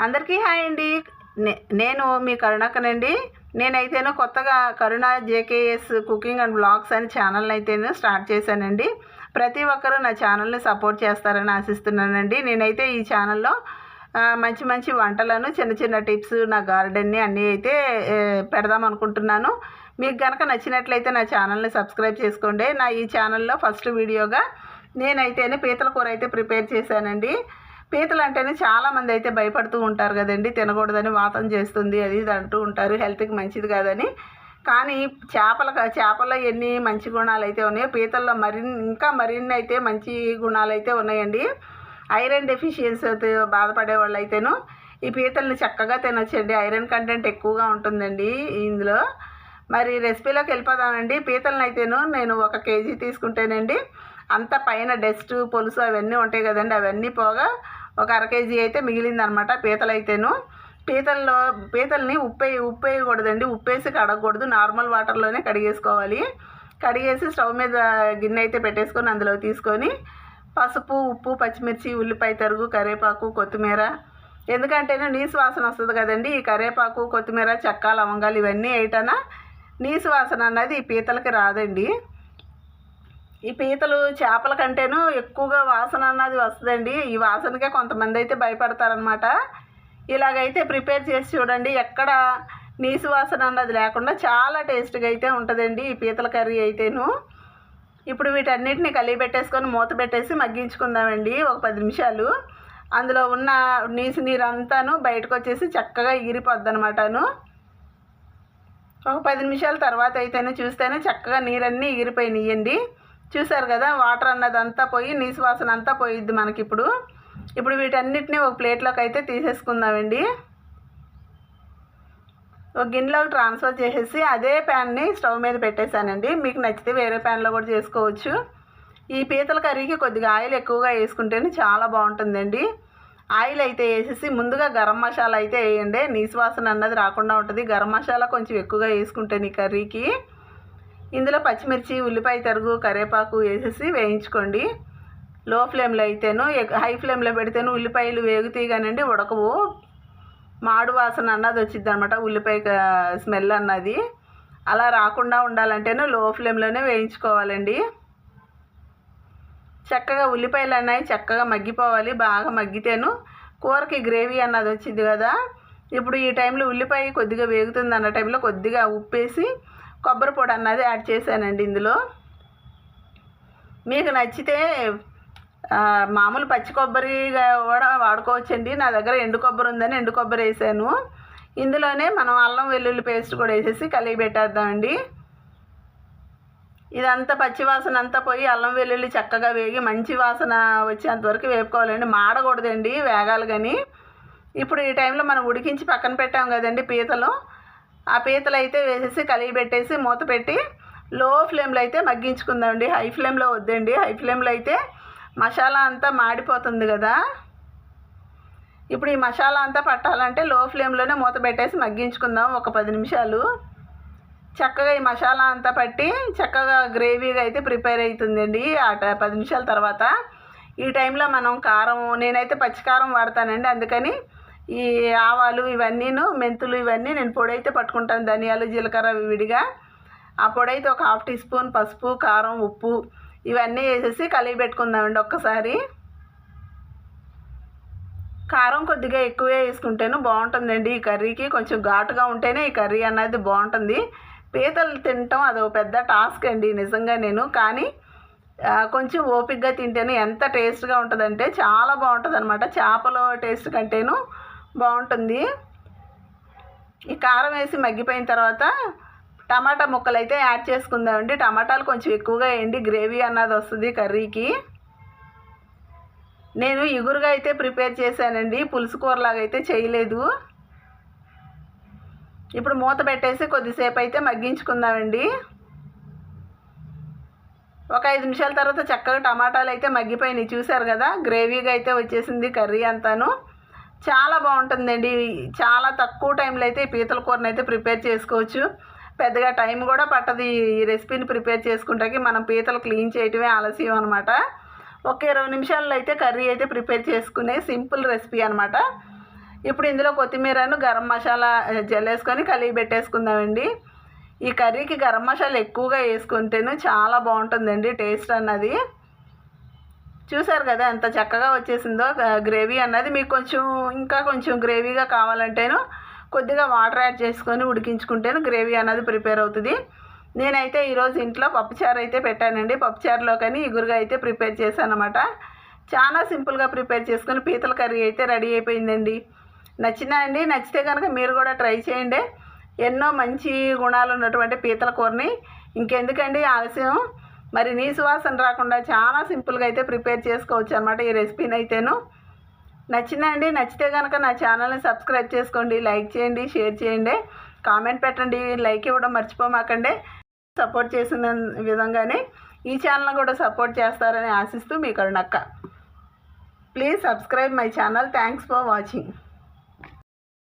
అందరికీ హాయ్ అండి. నే- నేను మీ కరుణాకనండి నేనైతేనో కొత్తగా Karuna JKS cooking and blogs అని ఛానల్ అయితేనే స్టార్ట్ చేశానండి. ప్రతి ఒక్కరూ నా ఛానల్ని సపోర్ట్ చేస్తారని ఆశిస్తున్నానండి. నేనైతే ఈ ఛానల్లో మంచి మంచి వంటలను చిన్న చిన్న టిప్స్ నా గార్డెన్ని అన్నీ అయితే పెడదాం అనుకుంటున్నాను. మీకు కనుక నచ్చినట్లయితే నా ఛానల్ని సబ్స్క్రైబ్ చేసుకోండి. నా ఈ ఛానల్లో ఫస్ట్ వీడియోగా నేనైతేనే పీతల కూర అయితే ప్రిపేర్ చేశానండి. పీతలు అంటేనే చాలామంది అయితే భయపడుతూ ఉంటారు కదండి. తినకూడదని వాతం చేస్తుంది అది ఇది అంటూ ఉంటారు. హెల్త్కి మంచిది కాదని. కానీ చేపల చేపల్లో ఎన్ని మంచి గుణాలు అయితే ఉన్నాయో పీతల్లో మరిన్ని ఇంకా మరిన్ని అయితే మంచి గుణాలు అయితే ఉన్నాయండి. ఐరన్ డెఫిషియన్సీ బాధపడే వాళ్ళు అయితేను ఈ పీతల్ని చక్కగా తినొచ్చండి. ఐరన్ కంటెంట్ ఎక్కువగా ఉంటుందండి ఇందులో. మరి రెసిపీలోకి వెళ్ళిపోదామండి. పీతలను అయితేను నేను ఒక కేజీ తీసుకుంటేనండి అంత పైన డస్ట్ పొలుసు అవన్నీ ఉంటాయి కదండి. అవన్నీ పోగా ఒక అర కేజీ అయితే మిగిలిందనమాట పీతలైతేను. పీతల్లో పీతల్ని ఉప్పు వేయ- ఉప్పు వేయకూడదండి ఉప్పేసి కడగకూడదు. నార్మల్ వాటర్లోనే కడిగేసుకోవాలి. కడిగేసి స్టవ్ మీద గిన్నె అయితే పెట్టేసుకొని అందులో తీసుకొని పసుపు ఉప్పు పచ్చిమిర్చి ఉల్లిపాయ తరుగు కరివేపాకు కొత్తిమీర. ఎందుకంటేనే నీసు వాసన వస్తుంది కదండి. ఈ కరివేపాకు కొత్తిమీర చెక్క లవంగాలు ఇవన్నీ వేయటన నీసు వాసన అన్నది ఈ పీతలకి రాదండి. ఈ పీతలు చేపల కంటేను ఎక్కువగా వాసన అన్నది వస్తుందండి. ఈ వాసనకే కొంతమంది అయితే భయపడతారనమాట ఇలాగైతే ప్రిపేర్ చేసి చూడండి ఎక్కడ నీసు వాసన అన్నది లేకుండా చాలా టేస్ట్గా అయితే ఉంటుందండి ఈ పీతల కర్రీ అయితేను. ఇప్పుడు వీటన్నిటిని కలిగి పెట్టేసుకొని మూత పెట్టేసి మగ్గించుకుందామండి ఒక పది నిమిషాలు. అందులో ఉన్న నీసు నీరు అంతాను బయటకు వచ్చేసి చక్కగా ఎగిరిపోద్ది అనమాటను ఒక పది నిమిషాల తర్వాత అయితేనే చూస్తేనే చక్కగా నీరన్నీ ఎగిరిపోయినాయండి చూసారు కదా వాటర్ అన్నది అంతా పోయి నీసు వాసన అంతా పోయిద్ది మనకి ఇప్పుడు ఇప్పుడు వీటన్నిటిని ఒక ప్లేట్లోకి అయితే తీసేసుకుందామండి. ఒక గిన్నెలోకి ట్రాన్స్ఫర్ చేసేసి అదే ప్యాన్ని స్టవ్ మీద పెట్టేశానండి. మీకు నచ్చితే వేరే ప్యాన్లో కూడా చేసుకోవచ్చు. ఈ పీతల కర్రీకి కొద్దిగా ఆయిల్ ఎక్కువగా వేసుకుంటేనే చాలా బాగుంటుందండి. ఆయిల్ అయితే వేసేసి ముందుగా గరం మసాలా అయితే వేయండి. నీసు వాసన అన్నది రాకుండా ఉంటుంది. గరం మసాలా కొంచెం ఎక్కువగా వేసుకుంటాను ఈ కర్రీకి. ఇందులో పచ్చిమిర్చి ఉల్లిపాయ తరుగు కరివేపాకు వేసేసి వేయించుకోండి. లో ఫ్లేమ్లో అయితేను హై ఫ్లేమ్లో పెడితేను ఉల్లిపాయలు వేగుతీగానండి ఉడకవు. మాడు వాసన అన్నది వచ్చింది అనమాట ఉల్లిపాయ స్మెల్ అన్నది. అలా రాకుండా ఉండాలంటేనే లో ఫ్లేమ్లోనే వేయించుకోవాలండి. చక్కగా ఉల్లిపాయలు అన్నాయి చక్కగా మగ్గిపోవాలి బాగా మగ్గితేను కూరకి గ్రేవీ అన్నది వచ్చింది కదా. ఇప్పుడు ఈ టైంలో ఉల్లిపాయ కొద్దిగా వేగుతుంది అన్న టైంలో కొద్దిగా ఉప్పేసి కొబ్బరి పొడి అన్నది యాడ్ చేశానండి ఇందులో. మీకు నచ్చితే మామూలు పచ్చి కొబ్బరి కూడా వాడుకోవచ్చండి. నా దగ్గర ఎండు కొబ్బరి ఉందని ఎండు కొబ్బరి వేసాను. ఇందులోనే మనం అల్లం వెల్లుల్లి పేస్ట్ కూడా వేసేసి కలిగి పెట్టేద్దామండి. ఇదంతా పచ్చి వాసన అంతా పోయి అల్లం వెల్లుల్లి చక్కగా వేగి మంచి వాసన వచ్చేంతవరకు వేపుకోవాలండి. మాడకూడదండి వేగాలి కానీ. ఇప్పుడు ఈ టైంలో మనం ఉడికించి పక్కన పెట్టాం కదండి పీతలు. ఆ పీతలు అయితే వేసేసి కలిగి పెట్టేసి మూత పెట్టి లో ఫ్లేమ్లో అయితే మగ్గించుకుందామండి. హై ఫ్లేమ్లో వద్దండి. హై ఫ్లేమ్లో అయితే మసాలా అంతా మాడిపోతుంది కదా. ఇప్పుడు ఈ మసాలా అంతా పట్టాలంటే లో ఫ్లేమ్లోనే మూత పెట్టేసి మగ్గించుకుందాం ఒక పది నిమిషాలు. చక్కగా ఈ మసాలా అంతా పట్టి చక్కగా గ్రేవీగా అయితే ప్రిపేర్ అవుతుందండి ఆ పది నిమిషాల తర్వాత ఈ టైంలో మనం కారం నేనైతే పచ్చికారం వాడతానండి. అందుకని ఈ ఆవాలు ఇవన్నీను మెంతులు ఇవన్నీ నేను పొడి అయితే పట్టుకుంటాను ధనియాలు జీలకర్ర విడిగా. ఆ పొడి అయితే ఒక హాఫ్ టీ స్పూన్ పసుపు కారం ఉప్పు ఇవన్నీ వేసేసి కలిగి పెట్టుకుందామండి ఒక్కసారి. కారం కొద్దిగా ఎక్కువే వేసుకుంటేను బాగుంటుందండి. ఈ కర్రీకి కొంచెం ఘాటుగా ఉంటేనే ఈ కర్రీ అన్నది బాగుంటుంది. పీతలు తినటం అదో పెద్ద టాస్క్ అండి నిజంగా నేను. కానీ కొంచెం ఓపిక్గా తింటేనే ఎంత టేస్ట్గా ఉంటుందంటే చాలా బాగుంటుంది అనమాట చేపల టేస్ట్ కంటేను బాగుంటుంది. ఈ కారం వేసి మగ్గిపోయిన తర్వాత టమాటా ముక్కలు అయితే యాడ్ చేసుకుందామండి. టమాటాలు కొంచెం ఎక్కువగా వేయండి. గ్రేవీ అన్నది వస్తుంది కర్రీకి. నేను ఇగురుగా అయితే ప్రిపేర్ చేశానండి. పులుసు కూరలాగా అయితే చేయలేదు. ఇప్పుడు మూత పెట్టేసి కొద్దిసేపు అయితే మగ్గించుకుందామండి. ఒక ఐదు నిమిషాల తర్వాత చక్కగా టమాటాలు అయితే మగ్గిపోయినాయి. చూసారు కదా? గ్రేవీగా అయితే వచ్చేసింది కర్రీ అంతాను. చాలా బాగుంటుందండి. చాలా తక్కువ టైంలో అయితే ఈ పీతల కూరని అయితే ప్రిపేర్ చేసుకోవచ్చు. పెద్దగా టైం కూడా పట్టదు ఈ రెసిపీని ప్రిపేర్ చేసుకుంటాకి. మనం పీతలు క్లీన్ చేయటమే ఆలస్యం అనమాట ఒక ఇరవై నిమిషాల్లో అయితే కర్రీ అయితే ప్రిపేర్ చేసుకునే సింపుల్ రెసిపీ అనమాట ఇప్పుడు ఇందులో కొత్తిమీరను గరం మసాలా జల్లేసుకొని కలిగి పెట్టేసుకుందామండి. ఈ కర్రీకి గరం మసాలా ఎక్కువగా వేసుకుంటేనే చాలా బాగుంటుందండి టేస్ట్ అన్నది. చూసారు కదా ఎంత చక్కగా వచ్చేసిందో గ్రేవీ అన్నది మీకు కొంచెం ఇంకా కొంచెం గ్రేవీగా కావాలంటేను కొద్దిగా వాటర్ యాడ్ చేసుకొని ఉడికించుకుంటేను గ్రేవీ అన్నది ప్రిపేర్ అవుతుంది. నేనైతే ఈరోజు ఇంట్లో పప్పుచారు అయితే పెట్టానండి. పప్పుచారులో కానీ ఇగురుగా అయితే ప్రిపేర్ చేశాను అనమాట చాలా సింపుల్గా ప్రిపేర్ చేసుకొని పీతల కర్రీ అయితే రెడీ అయిపోయిందండి. నచ్చినా అండి నచ్చితే కనుక మీరు కూడా ట్రై చేయండి. ఎన్నో మంచి గుణాలు ఉన్నటువంటి పీతల కూరని. ఇంకెందుకండి ఆలస్యం? మరి నీ సువాసన రాకుండా చాలా సింపుల్గా అయితే ప్రిపేర్ చేసుకోవచ్చు అనమాట ఈ రెసిపీని అయితేను నచ్చిందండి నచ్చితే కనుక నా ఛానల్ని సబ్స్క్రైబ్ చేసుకోండి లైక్ చేయండి షేర్ చేయండి కామెంట్ పెట్టండి లైక్ ఇవ్వడం మర్చిపోమాకండి. సపోర్ట్ చేసిన విధంగానే ఈ ఛానల్ కూడా సపోర్ట్ చేస్తారని ఆశిస్తూ మీ కరుణక్క. Please subscribe my channel. Thanks for watching.